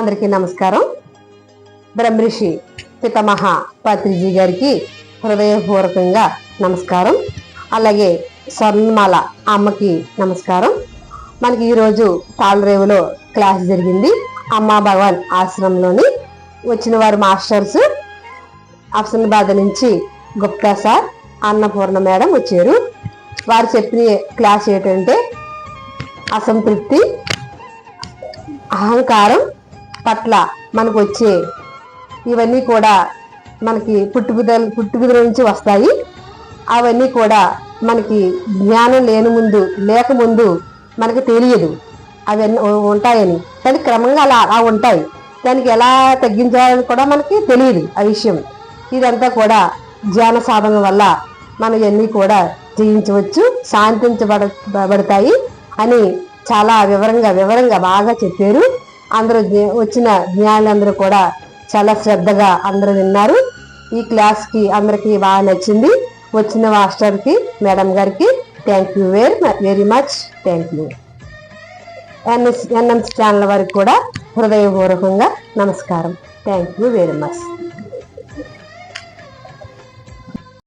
అందరికీ నమస్కారం. బ్రహ్మర్షి పితమహ పత్రిజీ గారికి హృదయపూర్వకంగా నమస్కారం. అలాగే స్వర్ణమాల అమ్మకి నమస్కారం. మనకి ఈరోజు తాళరేవులో క్లాస్ జరిగింది. అమ్మా భగవాన్ ఆశ్రమంలోని వచ్చిన వారు మాస్టర్స్ అఫ్సనాబాద్ నుంచి గుప్తా సార్ అన్నపూర్ణ మేడం వచ్చారు. వారు చెప్పిన క్లాస్ ఏంటంటే అసంతృప్తి అహంకారం పట్ల మనకు వచ్చే ఇవన్నీ కూడా మనకి పుట్టుకుదల పుట్టుకుదల నుంచి వస్తాయి. అవన్నీ కూడా మనకి జ్ఞానం లేని ముందు లేకముందు మనకి తెలియదు. అవన్నీ ఉంటాయని. కానీ క్రమంగా అలా అలా ఉంటాయి. దానికి ఎలా తగ్గించాలని కూడా మనకి తెలియదు ఆ విషయం. ఇదంతా కూడా ధ్యాన సాధన వల్ల మనం ఇవన్నీ కూడా జయించవచ్చు శాంతించబడ బడతాయి అని చాలా వివరంగా వివరంగా బాగా చెప్పారు. అందరూ వచ్చిన జ్ఞానులందరూ కూడా చాలా శ్రద్ధగా అందరూ విన్నారు. ఈ క్లాస్కి అందరికీ బాగా నచ్చింది. వచ్చిన మాస్టర్కి మేడం గారికి thank you very very much thank you NS NMC channel వారికి కూడా హృదయపూర్వకంగా నమస్కారం. Thank you very much